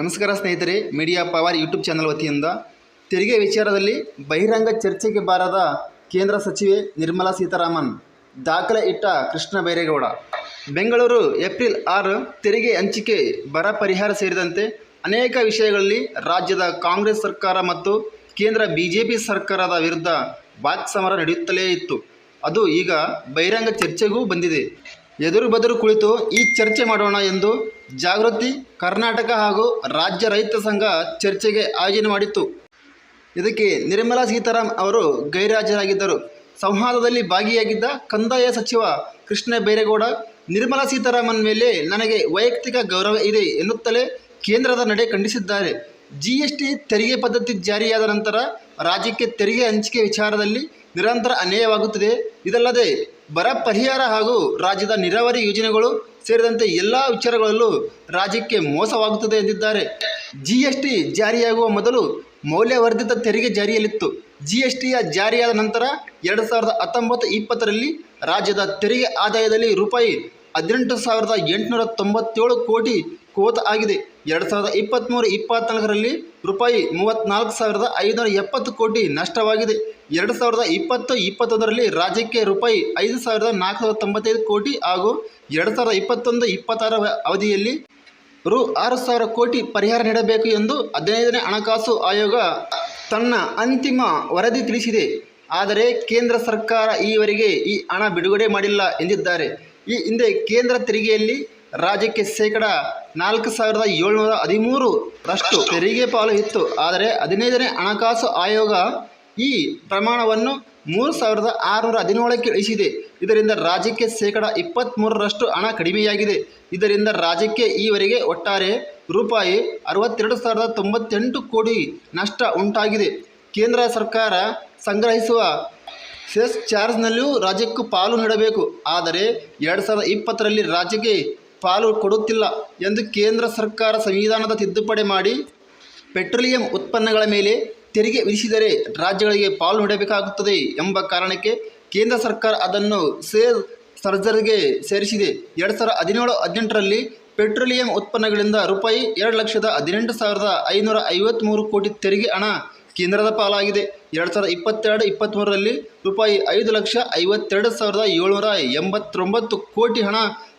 ನಮಸ್ಕಾರ ಸ್ನೇಹಿತರೆ media power YouTube channel ವತಿಯಿಂದ ತೆರಿಗೆ ವಿಚಾರದಲ್ಲಿ ಬಹಿರಂಗ ಚರ್ಚೆಗೆ ಬಾರದ ಕೇಂದ್ರ ಸಚಿವೆ ನಿರ್ಮಲಾ ಸೀತಾರಾಮನ್ ದಾಖಲೆ ಇಟ್ಟ ಕೃಷ್ಣ ಬೈರೇಗೌಡ. ಬೆಂಗಳೂರು ಏಪ್ರಿಲ್ ಆರು ತೆರಿಗೆ ಹಂಚಿಕೆ, ಬರ ಪರಿಹಾರ ಸೇರಿದಂತೆ ಅನೇಕ ವಿಷಯಗಳಲ್ಲಿ ರಾಜ್ಯದ ಕಾಂಗ್ರೆಸ್ ಸರ್ಕಾರ ಮತ್ತು ಕೇಂದ್ರ ಬಿಜೆಪಿ ಸರ್ಕಾರದ ವಿರುದ್ಧ ವಾಕ್ಸಮರ ನಡೆಯುತ್ತಲೇ ಇತ್ತು. ಅದು ಈಗ ಬಹಿರಂಗ ಚರ್ಚೆಗೂ ಬಂದಿದೆ. ಎದುರು ಬದುರು ಕುಳಿತು ಈ ಚರ್ಚೆ ಮಾಡೋಣ ಎಂದು ಜಾಗೃತಿ, ಕರ್ನಾಟಕ ಹಾಗೂ ರಾಜ್ಯ ರೈತ ಸಂಘ ಚರ್ಚೆಗೆ ಆಯೋಜನೆ ಮಾಡಿತ್ತು. ಇದಕ್ಕೆ ನಿರ್ಮಲಾ ಸೀತಾರಾಮ್ ಅವರು ಗೈರಾಜರಾಗಿದ್ದರು. ಸಂವಾದದಲ್ಲಿ ಭಾಗಿಯಾಗಿದ್ದ ಕಂದಾಯ ಸಚಿವ ಕೃಷ್ಣ ಬೈರೇಗೌಡ, ನಿರ್ಮಲಾ ಸೀತಾರಾಮನ್ ಮೇಲೆ ನನಗೆ ವೈಯಕ್ತಿಕ ಗೌರವ ಇದೆ ಎನ್ನುತ್ತಲೇ ಕೇಂದ್ರದ ನಡೆ ಖಂಡಿಸಿದ್ದಾರೆ. ಜಿ ಎಸ್ ಟಿ ತೆರಿಗೆ ಪದ್ಧತಿ ಜಾರಿಯಾದ ನಂತರ ರಾಜ್ಯಕ್ಕೆ ತೆರಿಗೆ ಹಂಚಿಕೆ ವಿಚಾರದಲ್ಲಿ ನಿರಂತರ ಅನ್ಯಾಯವಾಗುತ್ತಿದೆ. ಇದಲ್ಲದೆ ಬರ ಪರಿಹಾರ ಹಾಗೂ ರಾಜ್ಯದ ನೀರಾವರಿ ಯೋಜನೆಗಳು ಸೇರಿದಂತೆ ಎಲ್ಲ ವಿಚಾರಗಳಲ್ಲೂ ರಾಜ್ಯಕ್ಕೆ ಮೋಸವಾಗುತ್ತದೆ ಎಂದಿದ್ದಾರೆ. ಜಿ ಎಸ್ ಟಿ ಜಾರಿಯಾಗುವ ಮೊದಲು ಮೌಲ್ಯವರ್ಧಿತ ತೆರಿಗೆ ಜಾರಿಯಲ್ಲಿತ್ತು. ಜಿ ಎಸ್ ಟಿಯ ಜಾರಿಯಾದ ನಂತರ ಎರಡು ಸಾವಿರದ ಹತ್ತೊಂಬತ್ತು ಇಪ್ಪತ್ತರಲ್ಲಿ ರಾಜ್ಯದ ತೆರಿಗೆ ಆದಾಯದಲ್ಲಿ ರೂಪಾಯಿ ಹದಿನೆಂಟು ಸಾವಿರದ ಎಂಟುನೂರ ತೊಂಬತ್ತೇಳು ಕೋಟಿ ಕೋತ ಆಗಿದೆ. ಎರಡು ಸಾವಿರದ ಇಪ್ಪತ್ತ್ಮೂರು ಇಪ್ಪತ್ತ್ನಾಲ್ಕರಲ್ಲಿ ರೂಪಾಯಿ ಮೂವತ್ತ್ನಾಲ್ಕು ಸಾವಿರದ ಐನೂರ ಎಪ್ಪತ್ತು ಕೋಟಿ ನಷ್ಟವಾಗಿದೆ. ಎರಡು ಸಾವಿರದ ಇಪ್ಪತ್ತು, ಇಪ್ಪತ್ತೊಂದರಲ್ಲಿ ರಾಜ್ಯಕ್ಕೆ ರೂಪಾಯಿ ಐದು ಸಾವಿರದ ನಾಲ್ಕುನೂರ ತೊಂಬತ್ತೈದು ಕೋಟಿ ಹಾಗೂ ಎರಡು ಸಾವಿರದ ಇಪ್ಪತ್ತೊಂದು ಇಪ್ಪತ್ತಾರ ಅವಧಿಯಲ್ಲಿ ರು ಆರು ಸಾವಿರ ಕೋಟಿ ಪರಿಹಾರ ನೀಡಬೇಕು ಎಂದು ಹದಿನೈದನೇ ಹಣಕಾಸು ಆಯೋಗ ತನ್ನ ಅಂತಿಮ ವರದಿ ತಿಳಿಸಿದೆ. ಆದರೆ ಕೇಂದ್ರ ಸರ್ಕಾರ ಈವರೆಗೆ ಈ ಹಣ ಬಿಡುಗಡೆ ಮಾಡಿಲ್ಲ ಎಂದಿದ್ದಾರೆ. ಈ ಹಿಂದೆ ಕೇಂದ್ರ ತೆರಿಗೆಯಲ್ಲಿ ರಾಜ್ಯಕ್ಕೆ ಶೇಕಡ ನಾಲ್ಕು ಸಾವಿರದ ಏಳ್ನೂರ ಹದಿಮೂರು ರಷ್ಟು ತೆರಿಗೆ ಪಾಲು ಇತ್ತು. ಆದರೆ ಹದಿನೈದನೇ ಹಣಕಾಸು ಆಯೋಗ ಈ ಪ್ರಮಾಣವನ್ನು ಮೂರು ಸಾವಿರದ ಆರುನೂರ ಹದಿನೇಳಕ್ಕೆ ಇಳಿಸಿದೆ. ಇದರಿಂದ ರಾಜ್ಯಕ್ಕೆ ಶೇಕಡ ಇಪ್ಪತ್ತ್ಮೂರರಷ್ಟು ಹಣ ಕಡಿಮೆಯಾಗಿದೆ. ಇದರಿಂದ ರಾಜ್ಯಕ್ಕೆ ಈವರೆಗೆ ಒಟ್ಟಾರೆ ರೂಪಾಯಿ ಅರವತ್ತೆರಡು ಸಾವಿರದ ತೊಂಬತ್ತೆಂಟು ಕೋಟಿ ನಷ್ಟ ಉಂಟಾಗಿದೆ. ಕೇಂದ್ರ ಸರ್ಕಾರ ಸಂಗ್ರಹಿಸುವ ಸೆಸ್ ಚಾರ್ಜ್ನಲ್ಲಿಯೂ ರಾಜ್ಯಕ್ಕೂ ಪಾಲು ನೀಡಬೇಕು. ಆದರೆ ಎರಡು ಸಾವಿರದ ಇಪ್ಪತ್ತರಲ್ಲಿ ರಾಜ್ಯಕ್ಕೆ ಪಾಲು ಕೊಡುತ್ತಿಲ್ಲ ಎಂದು ಕೇಂದ್ರ ಸರ್ಕಾರ ಸಂವಿಧಾನದ ತಿದ್ದುಪಡಿ ಮಾಡಿ ಪೆಟ್ರೋಲಿಯಂ ಉತ್ಪನ್ನಗಳ ಮೇಲೆ ತೆರಿಗೆ ವಿಧಿಸಿದರೆ ರಾಜ್ಯಗಳಿಗೆ ಪಾಲು ನೀಡಬೇಕಾಗುತ್ತದೆ ಎಂಬ ಕಾರಣಕ್ಕೆ ಕೇಂದ್ರ ಸರ್ಕಾರ ಅದನ್ನು ಸೇಲ್ ಸರ್ಜರ್ಗೆ ಸೇರಿಸಿದೆ. ಎರಡು ಸಾವಿರದ ಹದಿನೇಳು ಹದಿನೆಂಟರಲ್ಲಿ ಪೆಟ್ರೋಲಿಯಂ ಉತ್ಪನ್ನಗಳಿಂದ ರೂಪಾಯಿ ಎರಡು ಲಕ್ಷದ ಹದಿನೆಂಟು ಸಾವಿರದ ಐನೂರ ಐವತ್ತ್ಮೂರು ಕೋಟಿ ತೆರಿಗೆ ಹಣ ಕೇಂದ್ರದ ಪಾಲಾಗಿದೆ. ಎರಡು ಸಾವಿರದ ಇಪ್ಪತ್ತೆರಡು ಇಪ್ಪತ್ತ್ಮೂರರಲ್ಲಿ ರೂಪಾಯಿ ಐದು ಲಕ್ಷ ಐವತ್ತೆರಡು ಸಾವಿರದ ಏಳ್ನೂರ ಎಂಬತ್ತೊಂಬತ್ತು ಕೋಟಿ ಹಣ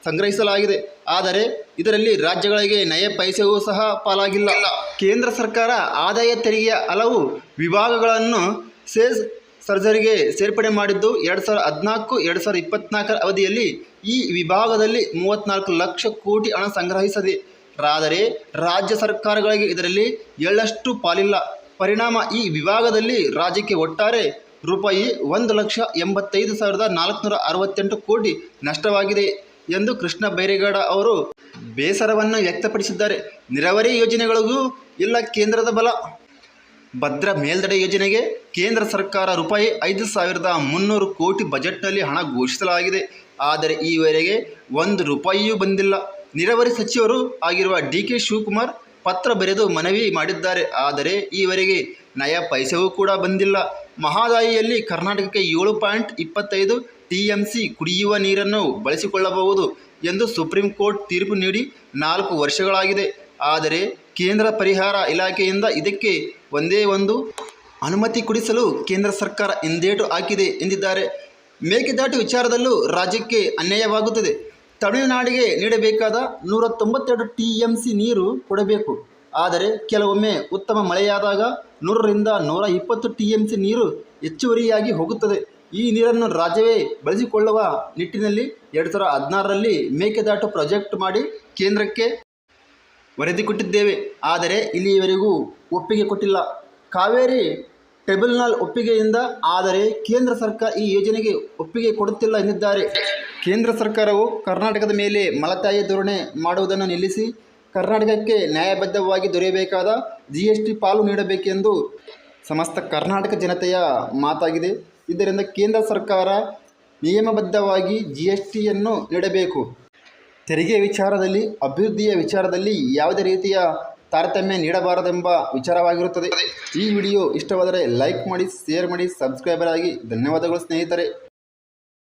ಸಂಗ್ರಹಿಸಲಾಗಿದೆ. ಆದರೆ ಇದರಲ್ಲಿ ರಾಜ್ಯಗಳಿಗೆ ನಯ ಪೈಸೆಗೂ ಸಹ ಪಾಲಾಗಿಲ್ಲ. ಕೇಂದ್ರ ಸರ್ಕಾರ ಆದಾಯ ತೆರಿಗೆಯ ಹಲವು ವಿಭಾಗಗಳನ್ನು ಸೇಸ್ ಸರ್ಜರಿಗೆ ಸೇರ್ಪಡೆ ಮಾಡಿದ್ದು, ಎರಡು ಸಾವಿರದ ಹದಿನಾಲ್ಕು, ಎರಡು ಸಾವಿರದ ಇಪ್ಪತ್ತ್ನಾಲ್ಕರ ಅವಧಿಯಲ್ಲಿ ಈ ವಿಭಾಗದಲ್ಲಿ ಮೂವತ್ತ್ನಾಲ್ಕು ಲಕ್ಷ ಕೋಟಿ ಹಣ ಸಂಗ್ರಹಿಸದೆ, ಆದರೆ ರಾಜ್ಯ ಸರ್ಕಾರಗಳಿಗೆ ಇದರಲ್ಲಿ ಎಳ್ಳಷ್ಟು ಪಾಲಿಲ್ಲ. ಪರಿಣಾಮ ಈ ವಿಭಾಗದಲ್ಲಿ ರಾಜ್ಯಕ್ಕೆ ಒಟ್ಟಾರೆ ರೂಪಾಯಿ ಒಂದು ಲಕ್ಷ ಎಂಬತ್ತೈದು ಸಾವಿರದ ನಾಲ್ಕುನೂರ ಅರವತ್ತೆಂಟು ಕೋಟಿ ನಷ್ಟವಾಗಿದೆ ಎಂದು ಕೃಷ್ಣ ಬೈರೇಗೌಡ ಅವರು ಬೇಸರವನ್ನು ವ್ಯಕ್ತಪಡಿಸಿದ್ದಾರೆ. ನೀರಾವರಿ ಯೋಜನೆಗಳಿಗೂ ಇಲ್ಲ ಕೇಂದ್ರದ ಬಲ. ಭದ್ರಾ ಮೇಲ್ದಡೆ ಯೋಜನೆಗೆ ಕೇಂದ್ರ ಸರ್ಕಾರ ರೂಪಾಯಿ ಐದು ಸಾವಿರದ ಮುನ್ನೂರು ಕೋಟಿ ಬಜೆಟ್ನಲ್ಲಿ ಹಣ ಘೋಷಿಸಲಾಗಿದೆ. ಆದರೆ ಈವರೆಗೆ ಒಂದು ರೂಪಾಯಿಯೂ ಬಂದಿಲ್ಲ. ನೀರಾವರಿ ಸಚಿವರು ಆಗಿರುವ ಡಿ ಕೆ ಶಿವಕುಮಾರ್ ಪತ್ರ ಬರೆದು ಮನವಿ ಮಾಡಿದ್ದಾರೆ. ಆದರೆ ಈವರೆಗೆ ನಯ ಪೈಸೆಯೂ ಕೂಡ ಬಂದಿಲ್ಲ. ಮಹಾದಾಯಿಯಲ್ಲಿ ಕರ್ನಾಟಕಕ್ಕೆ ಏಳು ಪಾಯಿಂಟ್ ಇಪ್ಪತ್ತೈದು ಟಿ ಕುಡಿಯುವ ನೀರನ್ನು ಬಳಸಿಕೊಳ್ಳಬಹುದು ಎಂದು ಸುಪ್ರೀಂ ಕೋರ್ಟ್ ತೀರ್ಪು ನೀಡಿ ನಾಲ್ಕು ವರ್ಷಗಳಾಗಿದೆ. ಆದರೆ ಕೇಂದ್ರ ಪರಿಹಾರ ಇಲಾಖೆಯಿಂದ ಇದಕ್ಕೆ ಒಂದೇ ಒಂದು ಅನುಮತಿ ಕೊಡಿಸಲು ಕೇಂದ್ರ ಸರ್ಕಾರ ಹಿಂದೇಟು ಹಾಕಿದೆ ಎಂದಿದ್ದಾರೆ. ಮೇಕೆದಾಟು ವಿಚಾರದಲ್ಲೂ ರಾಜ್ಯಕ್ಕೆ ಅನ್ಯಾಯವಾಗುತ್ತದೆ. ತಮಿಳುನಾಡಿಗೆ ನೀಡಬೇಕಾದ ನೂರ ತೊಂಬತ್ತೆರಡು ಟಿ ಎಂ ಸಿ ನೀರು ಕೊಡಬೇಕು. ಆದರೆ ಕೆಲವೊಮ್ಮೆ ಉತ್ತಮ ಮಳೆಯಾದಾಗ ನೂರರಿಂದ ನೂರ ಇಪ್ಪತ್ತು ಟಿ ಎಂ ಸಿ ನೀರು ಹೆಚ್ಚುವರಿಯಾಗಿ ಹೋಗುತ್ತದೆ. ಈ ನೀರನ್ನು ರಾಜ್ಯವೇ ಬಳಸಿಕೊಳ್ಳುವ ನಿಟ್ಟಿನಲ್ಲಿ ಎರಡು ಸಾವಿರದ ಹದಿನಾರರಲ್ಲಿ ಮೇಕೆದಾಟು ಪ್ರಾಜೆಕ್ಟ್ ಮಾಡಿ ಕೇಂದ್ರಕ್ಕೆ ವರದಿ ಕೊಟ್ಟಿದ್ದೇವೆ. ಆದರೆ ಇಲ್ಲಿಯವರೆಗೂ ಒಪ್ಪಿಗೆ ಕೊಟ್ಟಿಲ್ಲ. ಕಾವೇರಿ ಟ್ರಿಬ್ಯುನಲ್ ಒಪ್ಪಿಗೆಯಿಂದ ಆದರೆ ಕೇಂದ್ರ ಸರ್ಕಾರ ಈ ಯೋಜನೆಗೆ ಒಪ್ಪಿಗೆ ಕೊಡುತ್ತಿಲ್ಲ ಎಂದಿದ್ದಾರೆ. ಕೇಂದ್ರ ಸರ್ಕಾರವು ಕರ್ನಾಟಕದ ಮೇಲೆ ಮಲತಾಯಿ ಧೋರಣೆ ಮಾಡುವುದನ್ನು ನಿಲ್ಲಿಸಿ ಕರ್ನಾಟಕಕ್ಕೆ ನ್ಯಾಯಬದ್ಧವಾಗಿ ದೊರೆಯಬೇಕಾದ ಜಿ ಎಸ್ ಟಿ ಪಾಲು ನೀಡಬೇಕೆಂದು ಸಮಸ್ತ ಕರ್ನಾಟಕ ಜನತೆಯ ಮಾತಾಗಿದೆ. ಇದರಿಂದ ಕೇಂದ್ರ ಸರ್ಕಾರ ನಿಯಮಬದ್ಧವಾಗಿ ಜಿ ಎಸ್ ಟಿಯನ್ನು ನೀಡಬೇಕು. ತೆರಿಗೆ ವಿಚಾರದಲ್ಲಿ, ಅಭಿವೃದ್ಧಿಯ ವಿಚಾರದಲ್ಲಿ ಯಾವುದೇ ರೀತಿಯ ತಾರತಮ್ಯ ನೀಡಬಾರದೆಂಬ ವಿಚಾರವಾಗಿರುತ್ತದೆ. ಈ ವಿಡಿಯೋ ಇಷ್ಟವಾದರೆ ಲೈಕ್ ಮಾಡಿ ಶೇರ್ ಮಾಡಿ ಸಬ್ಸ್ಕ್ರೈಬರ್ ಆಗಿ ಧನ್ಯವಾದಗಳು ಸ್ನೇಹಿತರೆ.